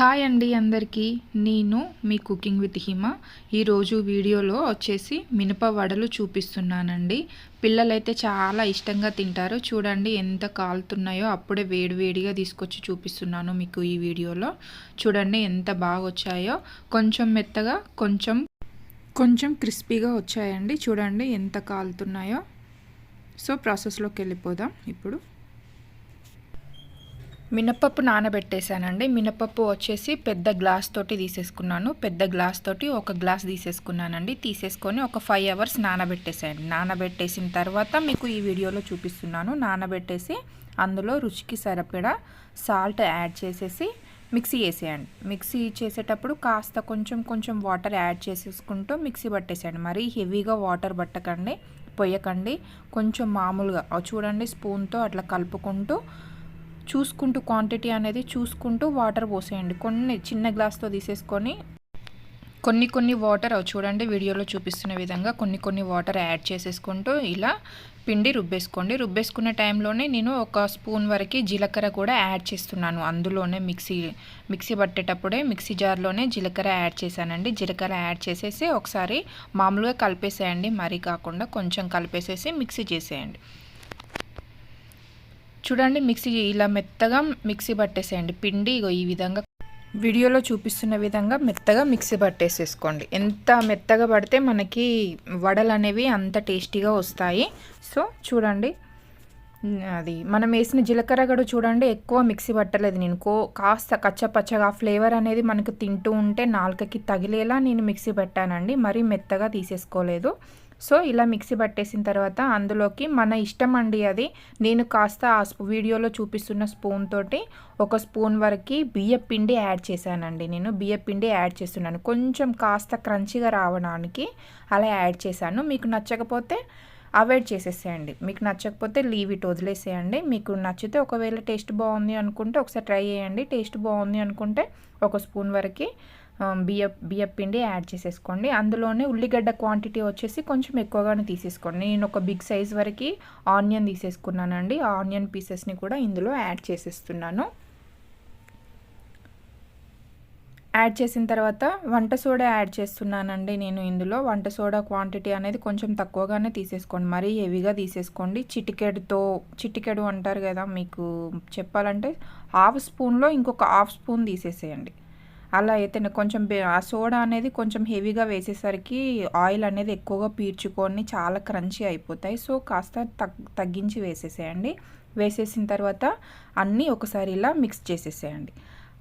Hi అండి అందరికీ. నేను మీ కుకింగ్ విత్ హిమ. ఈరోజు వీడియోలో వచ్చేసి మినప వడలు చూపిస్తున్నానండి. పిల్లలైతే చాలా ఇష్టంగా తింటారు. చూడండి ఎంత కాలుతున్నాయో అప్పుడే వేడివేడిగా తీసుకొచ్చి చూపిస్తున్నాను మీకు ఈ వీడియోలో. చూడండి ఎంత బాగా వచ్చాయో. కొంచెం మెత్తగా కొంచెం కొంచెం క్రిస్పీగా వచ్చాయండి. చూడండి ఎంత కాలుతున్నాయో. సో ప్రాసెస్లోకి వెళ్ళిపోదాం ఇప్పుడు. మినపప్పు నానబెట్టేశానండి. మినపప్పు వచ్చేసి పెద్ద గ్లాస్ తోటి తీసేసుకున్నాను. పెద్ద గ్లాస్ తోటి ఒక గ్లాస్ తీసేసుకున్నానండి. తీసేసుకొని ఒక ఫైవ్ అవర్స్ నానబెట్టేసాను నానబెట్టేసిన తర్వాత మీకు ఈ వీడియోలో చూపిస్తున్నాను. నానబెట్టేసి అందులో రుచికి సరిపడా సాల్ట్ యాడ్ చేసేసి మిక్సీ వేసేయండి. మిక్సీ చేసేటప్పుడు కాస్త కొంచెం కొంచెం వాటర్ యాడ్ చేసేసుకుంటూ మిక్సీ పట్టేసేయండి. మరీ హెవీగా వాటర్ పట్టకండి పొయ్యకండి. కొంచెం మామూలుగా చూడండి స్పూన్తో అట్లా కలుపుకుంటూ చూసుకుంటూ క్వాంటిటీ అనేది చూసుకుంటూ వాటర్ పోసేయండి. కొన్ని చిన్న గ్లాస్తో తీసేసుకొని కొన్ని కొన్ని వాటర్ చూడండి వీడియోలో చూపిస్తున్న విధంగా కొన్ని కొన్ని వాటర్ యాడ్ చేసేసుకుంటూ ఇలా పిండి రుబ్బేసుకోండి. రుబ్బేసుకునే టైంలోనే నేను ఒక స్పూన్ వరకు జీలకర్ర కూడా యాడ్ చేస్తున్నాను. అందులోనే మిక్సీ మిక్సీ పట్టేటప్పుడే మిక్సీ జార్లోనే జీలకర్ర యాడ్ చేశానండి. జీలకర్ర యాడ్ చేసేసి ఒకసారి మామూలుగా కలిపేసేయండి. మరీ కాకుండా కొంచెం కలిపేసేసి మిక్సీ చేసేయండి. చూడండి మిక్సీ ఇలా మెత్తగా మిక్సీ పట్టేసేయండి. పిండి ఇగో ఈ విధంగా వీడియోలో చూపిస్తున్న విధంగా మెత్తగా మిక్సీ పట్టేసేసుకోండి. ఎంత మెత్తగా పడితే మనకి వడలు అనేవి అంత టేస్టీగా వస్తాయి. సో చూడండి. అది మనం వేసిన జీలకర్ర కూడా చూడండి ఎక్కువ మిక్సీ పట్టలేదు. నేను కో కాస్త కచ్చపచ్చగా ఫ్లేవర్ అనేది మనకు తింటూ ఉంటే నాలుకకి తగిలేలా నేను మిక్సీ పెట్టానండి. మరీ మెత్తగా తీసేసుకోలేదు. సో ఇలా మిక్సీ పట్టేసిన తర్వాత అందులోకి మన ఇష్టం అండి అది. నేను కాస్త ఆ వీడియోలో చూపిస్తున్న స్పూన్ తోటి ఒక స్పూన్ వరకు బియ్య పిండి యాడ్ చేశానండి. నేను బియ్య పిండి యాడ్ చేస్తున్నాను. కొంచెం కాస్త క్రంచిగా రావడానికి అలా యాడ్ చేశాను. మీకు నచ్చకపోతే అవాయిడ్ చేసేసేయండి. మీకు నచ్చకపోతే లీవ్ ఇట్ వదిలేసేయండి. మీకు నచ్చితే ఒకవేళ టేస్ట్ బాగుంది అనుకుంటే ఒకసారి ట్రై చేయండి. టేస్ట్ బాగుంది అనుకుంటే ఒక స్పూన్ వరకు బియ్య బియ్యం పిండి యాడ్ చేసేసుకోండి. అందులోనే ఉల్లిగడ్డ క్వాంటిటీ వచ్చేసి కొంచెం ఎక్కువగానే తీసేసుకోండి. నేను ఒక బిగ్ సైజ్ వరకు ఆనియన్ తీసేసుకున్నానండి. ఆనియన్ పీసెస్ని కూడా ఇందులో యాడ్ చేసేస్తున్నాను. యాడ్ చేసిన తర్వాత వంట సోడా యాడ్ చేస్తున్నానండి నేను ఇందులో. వంట సోడా క్వాంటిటీ అనేది కొంచెం తక్కువగానే తీసేసుకోండి. మరీ హెవీగా తీసేసుకోండి. చిటికెడుతో చిటికెడు అంటారు కదా మీకు చెప్పాలంటే హాఫ్ స్పూన్లో ఇంకొక హాఫ్ స్పూన్ తీసేసేయండి. అలా అయితే కొంచెం ఆ సోడా అనేది కొంచెం హెవీగా వేసేసరికి ఆయిల్ అనేది ఎక్కువగా పీల్చుకొని చాలా క్రంచీ అయిపోతాయి. సో కాస్త తగ్గించి వేసేసేయండి. వేసేసిన తర్వాత అన్నీ ఒకసారి ఇలా మిక్స్ చేసేసేయండి.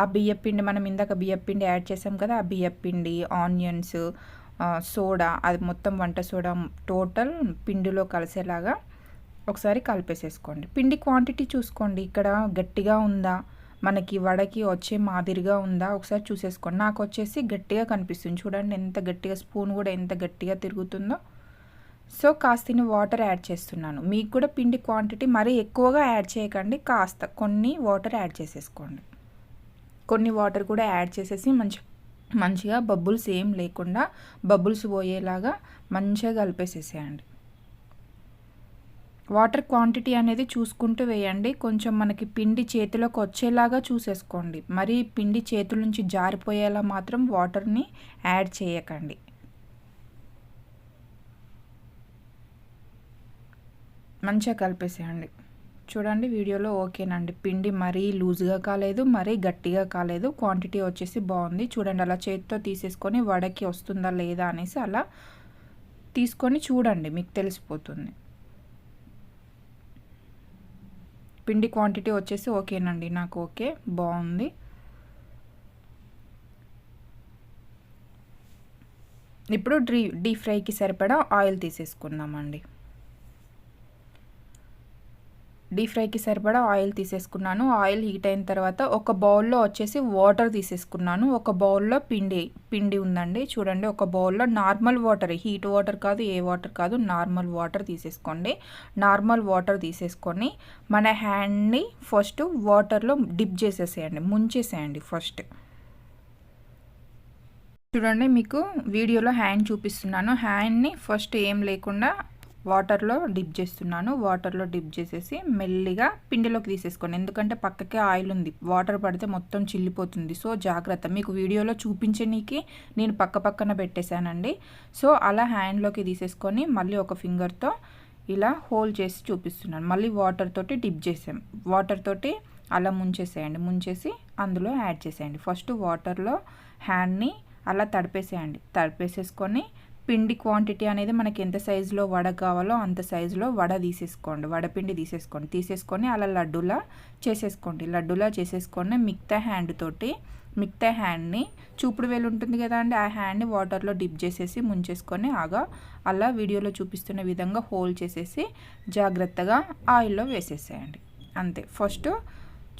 ఆ బియ్యపిండి మనం ఇందాక బియ్యపిండి యాడ్ చేసాం కదా ఆ బియ్యపిండి ఆనియన్స్ సోడా అది మొత్తం వంట సోడా టోటల్ పిండిలో కలిసేలాగా ఒకసారి కలిపేసేసుకోండి. పిండి క్వాంటిటీ చూసుకోండి. ఇక్కడ గట్టిగా ఉందా? మనకి వడకి వచ్చే మాదిరిగా ఉందా? ఒకసారి చూసేసుకోండి. నాకు వచ్చేసి గట్టిగా కనిపిస్తుంది. చూడండి ఎంత గట్టిగా స్పూన్ కూడా ఎంత గట్టిగా తిరుగుతుందో. సో కాస్త వాటర్ యాడ్ చేస్తున్నాను. మీకు కూడా పిండి క్వాంటిటీ మరీ ఎక్కువగా యాడ్ చేయకండి. కాస్త కొన్ని వాటర్ యాడ్ చేసేసుకోండి. కొన్ని వాటర్ కూడా యాడ్ చేసేసి మంచి మంచిగా బబుల్స్ ఏం లేకుండా బబుల్స్ పోయేలాగా మంచిగా కలిపేసేసేయండి. వాటర్ క్వాంటిటీ అనేది చూసుకుంటూ వేయండి. కొంచెం మనకి పిండి చేతిలోకి వచ్చేలాగా చూసేసుకోండి. మరి పిండి చేతుల నుంచి జారిపోయేలా మాత్రం వాటర్ని యాడ్ చేయకండి. మంచిగా కలిపేసేయండి. చూడండి వీడియోలో ఓకేనండి. పిండి మరీ లూజ్గా కాలేదు మరీ గట్టిగా కాలేదు. క్వాంటిటీ వచ్చేసి బాగుంది. చూడండి అలా చేతితో తీసేసుకొని వడకి వస్తుందా లేదా అనేసి అలా తీసుకొని చూడండి. మీకు తెలిసిపోతుంది. పిండి క్వాంటిటీ వచ్చేసి ఓకేనండి నాకు ఓకే బాగుంది. ఇప్పుడు డ్రీ డీప్ ఫ్రైకి సరిపడా ఆయిల్ తీసేసుకుందామండి. డీప్ ఫ్రైకి సరిపడా ఆయిల్ తీసేసుకున్నాను. ఆయిల్ హీట్ అయిన తర్వాత ఒక బౌల్లో వచ్చేసి వాటర్ తీసేసుకున్నాను. ఒక బౌల్లో పిండి పిండి ఉందండి. చూడండి ఒక బౌల్లో నార్మల్ వాటర్. హీట్ వాటర్ కాదు ఏ వాటర్ కాదు నార్మల్ వాటర్ తీసేసుకోండి. నార్మల్ వాటర్ తీసేసుకొని మన హ్యాండ్ని ఫస్ట్ వాటర్లో డిప్ చేసేసేయండి. ముంచేసేయండి ఫస్ట్. చూడండి మీకు వీడియోలో హ్యాండ్ చూపిస్తున్నాను. హ్యాండ్ని ఫస్ట్ ఏం లేకుండా వాటర్లో డిప్ చేస్తున్నాను. వాటర్లో డిప్ చేసేసి మెల్లిగా పిండిలోకి తీసేసుకోండి. ఎందుకంటే పక్కకే ఆయిల్ ఉంది. వాటర్ పడితే మొత్తం చిల్లిపోతుంది. సో జాగ్రత్త. మీకు వీడియోలో చూపించనీకి నేను పక్క పక్కన పెట్టేశానండి. సో అలా హ్యాండ్లోకి తీసేసుకొని మళ్ళీ ఒక ఫింగర్తో ఇలా హోల్ చేసి చూపిస్తున్నాను. మళ్ళీ వాటర్ తోటి డిప్ చేసాం. వాటర్ తోటి అలా ముంచేసేయండి. ముంచేసి అందులో యాడ్ చేసేయండి. ఫస్ట్ వాటర్లో హ్యాండ్ని అలా తడిపేసేయండి. తడిపేసేసుకొని పిండి క్వాంటిటీ అనేది మనకి ఎంత సైజులో వడ కావాలో అంత సైజులో వడ తీసేసుకోండి. వడపిండి తీసేసుకోండి. తీసేసుకొని అలా లడ్డూలా చేసేసుకోండి. లడ్డూలా చేసేసుకొని మిగతా హ్యాండ్ తోటి మిగతా హ్యాండ్ని చూపుడు వేలు ఉంటుంది కదా అండి ఆ హ్యాండ్ని వాటర్లో డిప్ చేసేసి ముంచేసుకొని ఆగా అలా వీడియోలో చూపిస్తున్న విధంగా హోల్డ్ చేసేసి జాగ్రత్తగా ఆయిల్లో వేసేసేయండి. అంతే. ఫస్ట్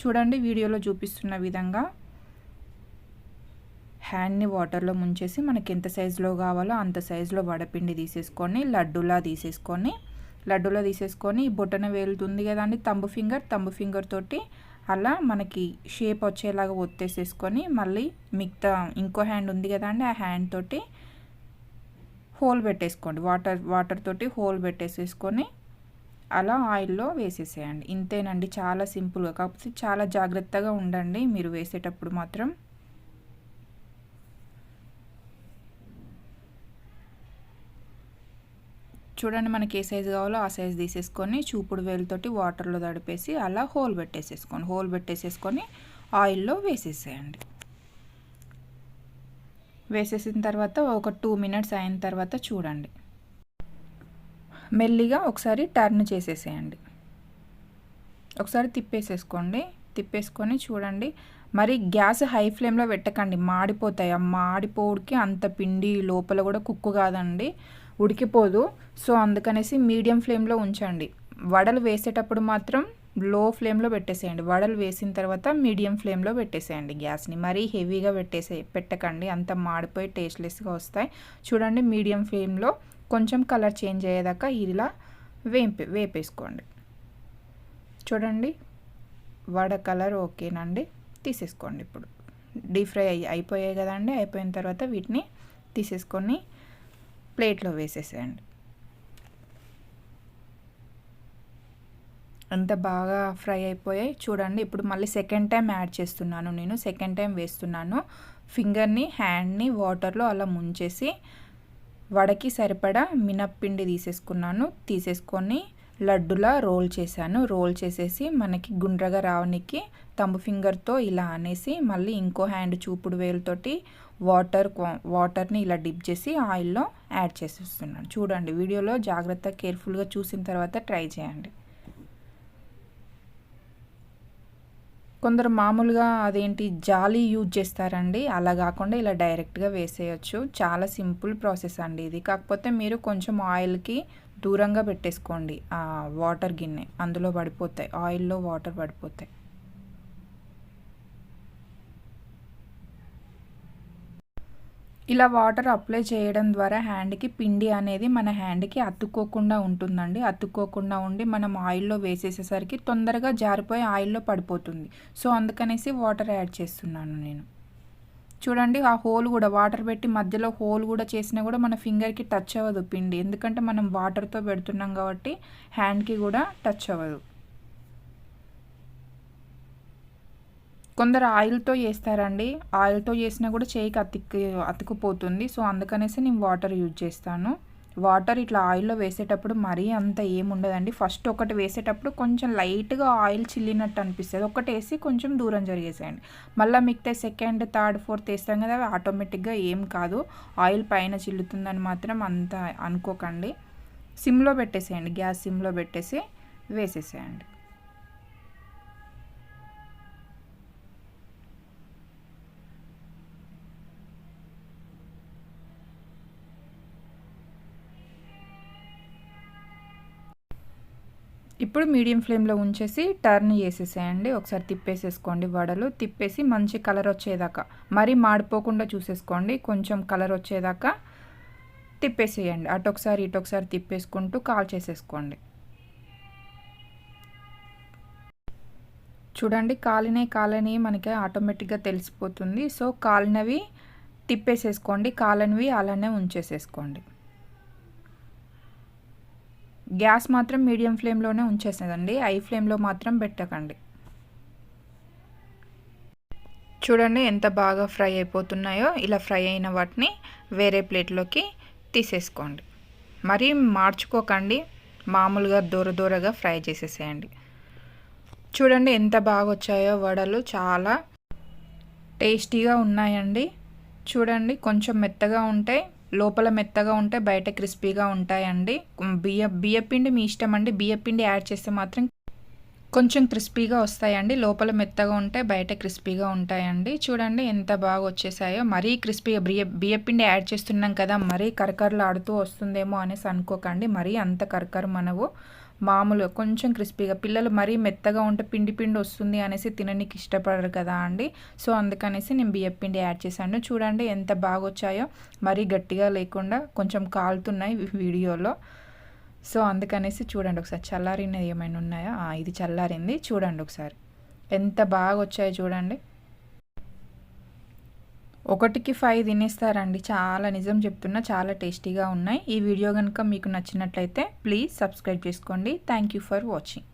చూడండి వీడియోలో చూపిస్తున్న విధంగా హ్యాండ్ని వాటర్లో ముంచేసి మనకి ఎంత సైజులో కావాలో అంత సైజులో వడపిండి తీసేసుకొని లడ్డూలా తీసేసుకొని లడ్డూలా తీసేసుకొని బొటన వేలుతుంది కదండి తంబు ఫింగర్. తంబు ఫింగర్ తోటి అలా మనకి షేప్ వచ్చేలాగా ఒత్తేసేసుకొని మళ్ళీ మిగతా ఇంకో హ్యాండ్ ఉంది కదండి ఆ హ్యాండ్ తోటి హోల్ పెట్టేసుకోండి. వాటర్ వాటర్ తోటి హోల్ పెట్టేసేసుకొని అలా ఆయిల్లో వేసేసేయండి. ఇంతేనండి చాలా సింపుల్గా. కాకపోతే చాలా జాగ్రత్తగా ఉండండి మీరు వేసేటప్పుడు మాత్రం. చూడండి మనకి ఏ సైజు కావాలో ఆ సైజు తీసేసుకొని చూపుడు వేలుతోటి వాటర్లో తడిపేసి అలా హోల్ పెట్టేసేసుకోండి. హోల్ పెట్టేసేసుకొని ఆయిల్లో వేసేసేయండి. వేసేసిన తర్వాత ఒక టూ మినిట్స్ అయిన తర్వాత చూడండి. మెల్లిగా ఒకసారి టర్న్ చేసేసేయండి. ఒకసారి తిప్పేసేసుకోండి. తిప్పేసుకొని చూడండి. మరి గ్యాస్ హై ఫ్లేమ్లో పెట్టకండి. మాడిపోతాయి. ఆ మాడిపోడికి అంత పిండి లోపల కూడా కుక్కు కాదండి. ఉడికిపోదు. సో అందుకనేసి మీడియం ఫ్లేమ్లో ఉంచండి. వడలు వేసేటప్పుడు మాత్రం లో ఫ్లేమ్లో పెట్టేసేయండి. వడలు వేసిన తర్వాత మీడియం ఫ్లేమ్లో పెట్టేసేయండి గ్యాస్ని. మరీ హెవీగా పెట్టేసే పెట్టకండి. అంత మాడిపోయి టేస్ట్లెస్గా వస్తాయి. చూడండి మీడియం ఫ్లేమ్లో కొంచెం కలర్ చేంజ్ అయ్యేదాకా ఇలా వేపే వేపేసుకోండి. చూడండి. వడ కలర్ ఓకేనండి. తీసేసుకోండి ఇప్పుడు. డీప్ ఫ్రై అయిపోయాయి కదండి. అయిపోయిన తర్వాత వీటిని తీసేసుకొని ప్లేట్లో వేసేసేయండి. అంత బాగా ఫ్రై అయిపోయాయి. చూడండి ఇప్పుడు మళ్ళీ సెకండ్ టైం యాడ్ చేస్తున్నాను నేను. సెకండ్ టైం వేస్తున్నాను. ఫింగర్ని హ్యాండ్ని వాటర్లో అలా ముంచేసి వడకి సరిపడా మినప్పిండి తీసేసుకున్నాను. తీసేసుకొని లడ్డులా రోల్ చేశాను. రోల్ చేసేసి మనకి గుండ్రగా రావడానికి తంబు ఫింగర్తో ఇలా అనేసి మళ్ళీ ఇంకో హ్యాండ్ చూపుడు వేలుతోటి వాటర్ వాటర్ని ఇలా డిప్ చేసి ఆయిల్లో యాడ్ చేసేస్తున్నాను. చూడండి వీడియోలో జాగ్రత్త కేర్ఫుల్గా చూసిన తర్వాత ట్రై చేయండి. కొందరు మామూలుగా అదేంటి జాలీ యూజ్ చేస్తారండి. అలా కాకుండా ఇలా డైరెక్ట్గా వేసేయచ్చు. చాలా సింపుల్ ప్రాసెస్ అండి ఇది. కాకపోతే మీరు కొంచెం ఆయిల్కి దూరంగా పెట్టేసుకోండి. వాటర్ గిన్నె అందులో పడిపోతాయి. ఆయిల్లో వాటర్ పడిపోతాయి. ఇలా వాటర్ అప్లై చేయడం ద్వారా హ్యాండ్కి పిండి అనేది మన హ్యాండ్కి అతుక్కోకుండా ఉంటుందండి. అతుక్కోకుండా ఉండి మనం ఆయిల్లో వేసేసేసరికి తొందరగా జారిపోయి ఆయిల్లో పడిపోతుంది. సో అందుకనేసి వాటర్ యాడ్ చేస్తున్నాను నేను. చూడండి ఆ హోల్ కూడా వాటర్ పెట్టి మధ్యలో హోల్ కూడా చేసినా కూడా మన ఫింగర్కి టచ్ అవ్వదు పిండి. ఎందుకంటే మనం వాటర్తో పెడుతున్నాం కాబట్టి హ్యాండ్కి కూడా టచ్ అవ్వదు. కొందరు ఆయిల్తో చేస్తారండి. ఆయిల్తో చేసినా కూడా చేయికి అతికి అతుకుపోతుంది సో అందుకనేసి నేను వాటర్ యూజ్ చేస్తాను. వాటర్ ఇట్లా ఆయిల్లో వేసేటప్పుడు మరీ అంత ఏముండదండి. ఫస్ట్ ఒకటి వేసేటప్పుడు కొంచెం లైట్గా ఆయిల్ చిల్లినట్టు అనిపిస్తుంది. ఒకటి వేసి కొంచెం దూరం జరిగేసేయండి. మళ్ళీ మిగతా సెకండ్ థర్డ్ ఫోర్త్ వేస్తాం కదా ఆటోమేటిక్గా ఏం కాదు. ఆయిల్ పైన చిల్లుతుందని మాత్రం అంత అనుకోకండి. సిమ్లో పెట్టేసేయండి. గ్యాస్ సిమ్లో పెట్టేసి వేసేసేయండి. ఇప్పుడు మీడియం ఫ్లేమ్లో ఉంచేసి టర్న్ చేసేసేయండి. ఒకసారి తిప్పేసేసుకోండి వడలు. తిప్పేసి మంచి కలర్ వచ్చేదాకా మరీ మాడిపోకుండా చూసేసుకోండి. కొంచెం కలర్ వచ్చేదాకా తిప్పేసేయండి. అటు ఒకసారి ఇటు ఒకసారి తిప్పేసుకుంటూ కాల్ చేసేసుకోండి. చూడండి కాలినే కాలని మనకి ఆటోమేటిక్గా తెలిసిపోతుంది. సో కాలినవి తిప్పేసేసుకోండి. కాలనివి అలానే ఉంచేసేసుకోండి. గ్యాస్ మాత్రం మీడియం ఫ్లేమ్లోనే ఉంచేసేదండి. హై ఫ్లేమ్లో మాత్రం పెట్టకండి. చూడండి ఎంత బాగా ఫ్రై అయిపోతున్నాయో. ఇలా ఫ్రై అయిన వాటిని వేరే ప్లేట్లోకి తీసేసుకోండి. మరీ మార్చుకోకండి. మామూలుగా దూర దూరగా ఫ్రై చేసేసేయండి. చూడండి ఎంత బాగా వచ్చాయో వడలు చాలా టేస్టీగా ఉన్నాయండి. చూడండి కొంచెం మెత్తగా ఉంటాయి లోపల మెత్తగా ఉంటే బయట క్రిస్పీగా ఉంటాయండి. బియ్య బియ్యపిండి మీ ఇష్టం అండి. బియ్యపిండి యాడ్ చేస్తే మాత్రం కొంచెం క్రిస్పీగా వస్తాయండి. లోపల మెత్తగా ఉంటే బయట క్రిస్పీగా ఉంటాయండి. చూడండి ఎంత బాగా వచ్చేసాయో. మరీ క్రిస్పీగా బియ్య బియ్యపిండి యాడ్ చేస్తున్నాం కదా మరీ కరకరలు ఆడుతూ వస్తుందేమో అనేసి అనుకోకండి. మరీ అంత కరకర మనవు మామూలుగా కొంచెం క్రిస్పీగా పిల్లలు మరీ మెత్తగా ఉంటే పిండి పిండి వస్తుంది అనేసి తినడానికి ఇష్టపడరు కదా అండి. సో అందుకనేసి నేను బియ్య పిండి యాడ్ చేశాను. చూడండి ఎంత బాగా వచ్చాయో మరీ గట్టిగా లేకుండా కొంచెం కాలుతున్నాయి వీడియోలో. సో అందుకనేసి చూడండి ఒకసారి. చల్లారినది ఏమైనా ఉన్నాయా? ఇది చల్లారింది. చూడండి ఒకసారి. ఎంత బాగా వచ్చాయో చూడండి. ఒకటికి ఫైవ్ తినేస్తారండి. చాలా నిజం చెప్తున్నా చాలా టేస్టీగా ఉన్నాయి. ఈ వీడియో కనుక మీకు నచ్చినట్లయితే ప్లీజ్ సబ్స్క్రైబ్ చేసుకోండి. Thank you for watching.